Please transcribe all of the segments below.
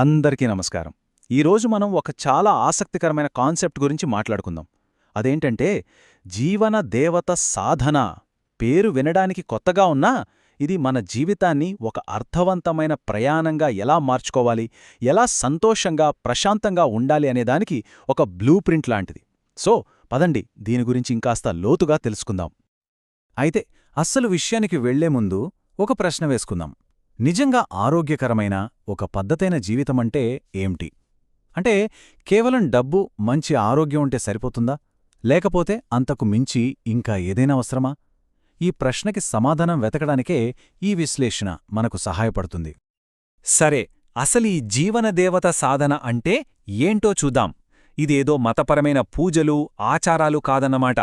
అందరికీ నమస్కారం. ఈరోజు మనం ఒక చాలా ఆసక్తికరమైన కాన్సెప్ట్ గురించి మాట్లాడుకుందాం. అదేంటంటే జీవన దేవత సాధన పేరు వినడానికి కొత్తగా ఉన్నా ఇది మన జీవితాన్ని ఒక అర్థవంతమైన ప్రయాణంగా ఎలా మార్చుకోవాలి ఎలా సంతోషంగా ప్రశాంతంగా ఉండాలి అనేదానికి ఒక బ్లూ ప్రింట్ లాంటిది. సో పదండి దీని గురించి ఇంకాస్త లోతుగా తెలుసుకుందాం. అయితే అస్సలు విషయానికి వెళ్ళే ముందు ఒక ప్రశ్న వేసుకుందాం. నిజంగా ఆరోగ్యకరమైన ఒక పద్ధతైన జీవితమంటే ఏమిటి? అంటే కేవలం డబ్బు మంచి ఆరోగ్యం ఉంటే సరిపోతుందా? లేకపోతే అంతకు మించి ఇంకా ఏదైనా అవసరమా? ఈ ప్రశ్నకి సమాధానం వెతకడానికే ఈ విశ్లేషణ మనకు సహాయపడుతుంది. సరే అసలు ఈ జీవనదేవత సాధన అంటే ఏంటో చూద్దాం. ఇదేదో మతపరమైన పూజలు ఆచారాలు కాదన్నమాట.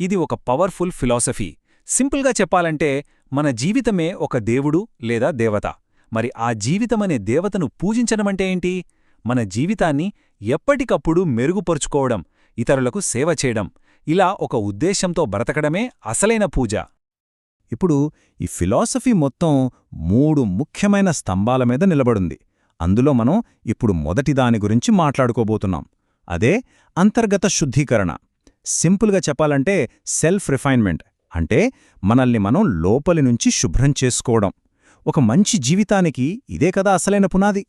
ఇది ఒక పవర్ఫుల్ ఫిలాసఫీ. సింపుల్గా చెప్పాలంటే మన జీవితమే ఒక దేవుడు లేదా దేవత. మరి ఆ జీవితమనే దేవతను పూజించడమంటే ఏంటి? మన జీవితాన్ని ఎప్పటికప్పుడు మెరుగుపరుచుకోవడం ఇతరులకు సేవ చేయడం ఇలా ఒక ఉద్దేశంతో బ్రతకడమే అసలైన పూజ. ఇప్పుడు ఈ ఫిలాసఫీ మొత్తం మూడు ముఖ్యమైన స్తంభాల మీద నిలబడుంది. అందులో మనం ఇప్పుడు మొదటి దాని గురించి మాట్లాడుకోబోతున్నాం. అదే అంతర్గత శుద్ధీకరణ. సింపుల్గా చెప్పాలంటే సెల్ఫ్ రిఫైన్మెంట్. అంటే మనల్ని మనం లోపలి నుంచి శుభ్రం చేసుకోవడం. ఒక మంచి జీవితానికి ఇదే కదా అసలైన పునాది.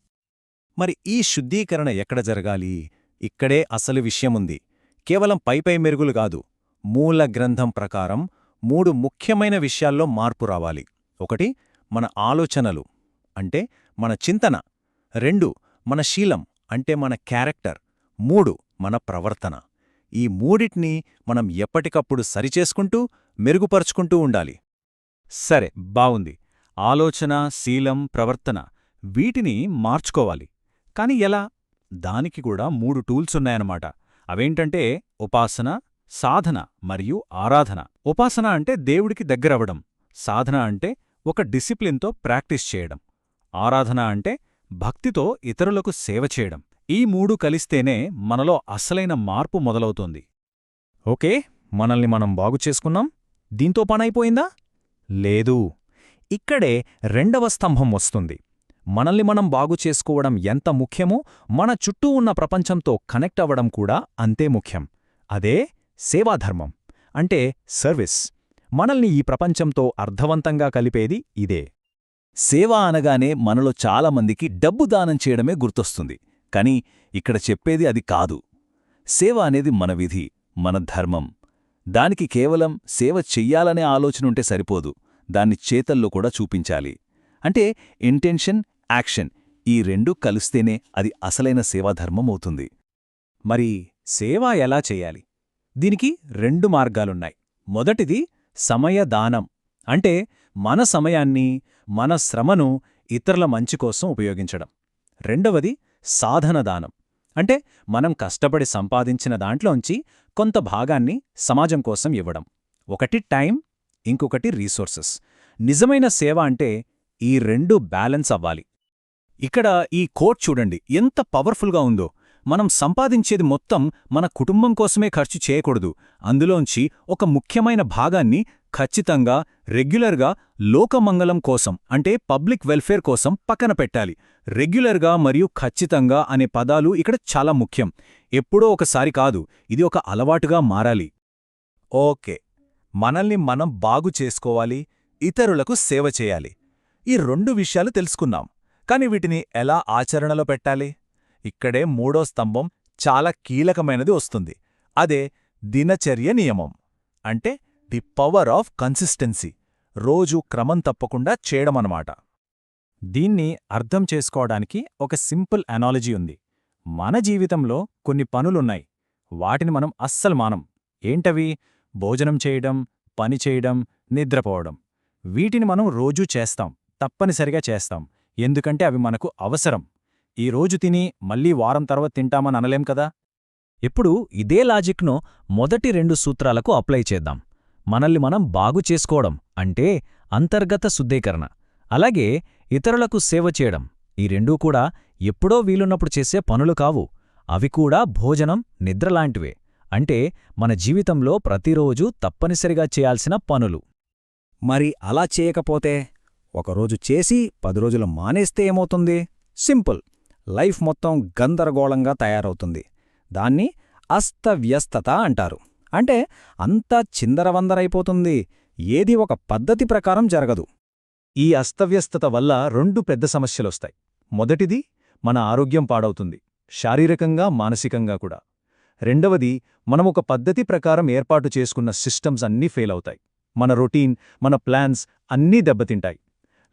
మరి ఈ శుద్ధీకరణ ఎక్కడ జరగాలి? ఇక్కడే అసలు విషయముంది. కేవలం పైపై మెరుగులు కాదు. మూల గ్రంథం ప్రకారం మూడు ముఖ్యమైన విషయాల్లో మార్పు రావాలి. ఒకటి మన ఆలోచనలు అంటే మన చింతన. రెండు మన శీలం అంటే మన క్యారెక్టర్. మూడు మన ప్రవర్తన. ఈ మూడిటిని మనం ఎప్పటికప్పుడు సరిచేసుకుంటూ మెరుగుపరుచుకుంటూ ఉండాలి. సరే బావుంది. ఆలోచన శీలం ప్రవర్తన వీటిని మార్చుకోవాలి. కాని ఎలా? దానికి కూడా మూడు టూల్స్ ఉన్నాయన్నమాట. అవేంటంటే ఉపాసన సాధన మరియు ఆరాధన. ఉపాసన అంటే దేవుడికి దగ్గరవడం సాధన అంటే ఒక డిసిప్లిన్తో ప్రాక్టీస్ చేయడం. ఆరాధన అంటే భక్తితో ఇతరులకు సేవ చేయడం. ఈ మూడు కలిస్తేనే మనలో అసలైన మార్పు మొదలవుతుంది. ఓకే మనల్ని మనం బాగుచేసుకున్నాం దీంతో పనైపోయిందా? లేదు. ఇక్కడే రెండవ స్తంభం వస్తుంది. మనల్ని మనం బాగు చేసుకోవడం ఎంత ముఖ్యమో మన చుట్టూ ఉన్న ప్రపంచంతో కనెక్ట్ అవ్వడం కూడా అంతే ముఖ్యం. అదే సేవాధర్మం. అంటే సర్వీస్. మనల్ని ఈ ప్రపంచంతో అర్థవంతంగా కలిపేది ఇదే. సేవ అనగానే మనలో చాలామందికి డబ్బు దానం చేయడమే గుర్తొస్తుంది. కాని ఇక్కడ చెప్పేది అది కాదు. సేవ అనేది మన విధి మన ధర్మం. దానికి కేవలం సేవ చెయ్యాలనే ఆలోచనుంటే సరిపోదు. దాన్ని చేతల్లో కూడా చూపించాలి. అంటే ఇంటెన్షన్ యాక్షన్ ఈ రెండూ కలిస్తేనే అది అసలైన సేవాధర్మం అవుతుంది. మరి సేవ ఎలా చేయాలి? దీనికి రెండు మార్గాలున్నాయి. మొదటిది సమయదానం. అంటే మన సమయాన్ని మన శ్రమను ఇతరుల మంచి కోసం ఉపయోగించడం. రెండవది సాధనదానం. అంటే మనం కష్టపడి సంపాదించిన దాంట్లోంచి కొంత భాగాన్ని సమాజం కోసం ఇవ్వడం. ఒకటి టైం ఇంకొకటి రీసోర్సెస్. నిజమైన సేవ అంటే ఈ రెండు బ్యాలెన్స్ అవ్వాలి. ఇక్కడ ఈ కోట్ చూడండి ఎంత పవర్ఫుల్గా ఉందో. మనం సంపాదించేది మొత్తం మన కుటుంబం కోసమే ఖర్చు చేయకూడదు. అందులోంచి ఒక ముఖ్యమైన భాగాన్ని ఖచ్చితంగా రెగ్యులర్గా లోకమంగళం కోసం అంటే పబ్లిక్ వెల్ఫేర్ కోసం పక్కన పెట్టాలి. రెగ్యులర్గా మరియు ఖచ్చితంగా అనే పదాలు ఇక్కడ చాలా ముఖ్యం. ఎప్పుడో ఒకసారి కాదు ఇది ఒక అలవాటుగా మారాలి. ఓకే. మనల్ని మనం బాగు చేసుకోవాలి ఇతరులకు సేవ చేయాలి. ఈ రెండు విషయాలు తెలుసుకున్నాం. కాని వీటిని ఎలా ఆచరణలో పెట్టాలి? ఇక్కడే మూడో స్తంభం చాలా కీలకమైనది వస్తుంది. అదే దినచర్య నియమం. అంటే ది పవర్ ఆఫ్ కన్సిస్టెన్సీ. రోజు క్రమం తప్పకుండా చేయడమన్నమాట దీన్ని అర్థం చేసుకోవడానికి ఒక సింపుల్ అనాలజీ ఉంది. మన జీవితంలో కొన్ని పనులున్నాయి. వాటిని మనం అస్సలు మానం. ఏంటవి? భోజనం చేయడం పని చేయడం నిద్రపోవడం. వీటిని మనం రోజూ చేస్తాం. తప్పనిసరిగా చేస్తాం. ఎందుకంటే అవి మనకు అవసరం. ఈ రోజు తిని మళ్ళీ వారం తర్వాత తింటామని అనలేం కదా? ఇప్పుడు ఇదే లాజిక్ను మొదటి రెండు సూత్రాలకు అప్లై చేద్దాం. మనల్ని మనం బాగు చేసుకోవడం అంటే అంతర్గత శుద్ధీకరణ. అలాగే ఇతరులకు సేవ చేయడం. ఈ రెండూ కూడా ఎప్పుడో వీలున్నప్పుడు చేసే పనులు కావు. అవి కూడా భోజనం నిద్రలాంటివే అంటే మన జీవితంలో ప్రతిరోజూ తప్పనిసరిగా చేయాల్సిన పనులు. మరి అలా చేయకపోతే ఒకరోజు చేసి పది రోజులు మానేస్తే ఏమవుతుంది? సింపుల్. లైఫ్ మొత్తం గందరగోళంగా తయారవుతుంది. దాన్ని అస్తవ్యస్తత అంటారు. అంటే అంతా చిందరవందరైపోతుంది. ఏది ఒక పద్ధతి ప్రకారం జరగదు. ఈ అస్తవ్యస్తత వల్ల రెండు పెద్ద సమస్యలొస్తాయి. మొదటిది మన ఆరోగ్యం పాడవుతుంది. శారీరకంగా మానసికంగా కూడా. రెండవది మనం ఒక పద్ధతి ప్రకారం ఏర్పాటు చేసుకున్న సిస్టమ్స్ అన్నీ ఫెయిల్ అవుతాయి మన రొటీన్ మన ప్లాన్స్ అన్నీ దెబ్బతింటాయి.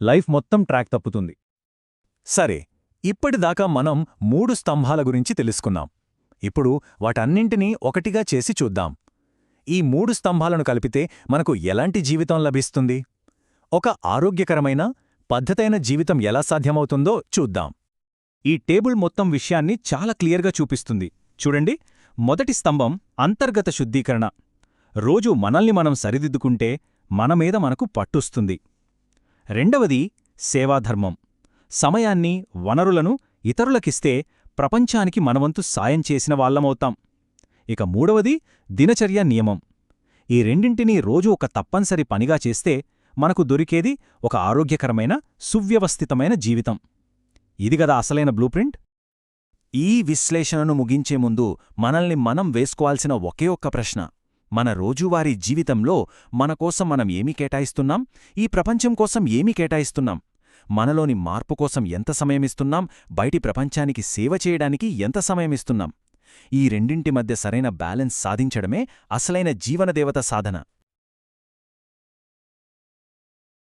లైఫ్ మొత్తం ట్రాక్ తప్పుతుంది. సరే ఇప్పటిదాకా మనం మూడు స్తంభాల గురించి తెలుసుకున్నాం. ఇప్పుడు వాటన్నింటినీ ఒకటిగా చేసి చూద్దాం. ఈ మూడు స్తంభాలను కలిపితే మనకు ఎలాంటి జీవితం లభిస్తుంది? ఒక ఆరోగ్యకరమైన పద్ధతైన జీవితం ఎలా సాధ్యమవుతుందో చూద్దాం. ఈ టేబుల్ మొత్తం విషయాన్ని చాలా క్లియర్గా చూపిస్తుంది. చూడండి మొదటి స్తంభం అంతర్గత శుద్ధీకరణ. రోజు మనల్ని మనం సరిదిద్దుకుంటే మనమీద మనకు పట్టుస్తుంది. రెండవది సేవాధర్మం. సమయాన్ని వనరులను ఇతరులకిస్తే ప్రపంచానికి మనవంతు సాయం చేసిన వాళ్ళమవుతాం ఇక మూడవది దినచర్య నియమం. ఈ రెండింటినీ రోజు ఒక తప్పనిసరి పనిగా చేస్తే మనకు దొరికేది ఒక ఆరోగ్యకరమైన సువ్యవస్థితమైన జీవితం. ఇదిగదా అసలైన బ్లూప్రింట్ ఈ విశ్లేషణను ముగించే ముందు మనల్ని మనం వేసుకోవాల్సిన ఒకే ఒక్క ప్రశ్న. మన రోజువారీ జీవితంలో మనకోసం మనం ఏమి కేటాయిస్తున్నాం? ఈ ప్రపంచం కోసం ఏమి కేటాయిస్తున్నాం? మనలోని మార్పు కోసం ఎంత సమయమిస్తున్నాం బయటి ప్రపంచానికి సేవ చేయడానికి ఎంత సమయమిస్తున్నాం? ఈ రెండింటి మధ్య సరైన బ్యాలెన్స్ సాధించడమే అసలైన జీవనదేవత సాధన.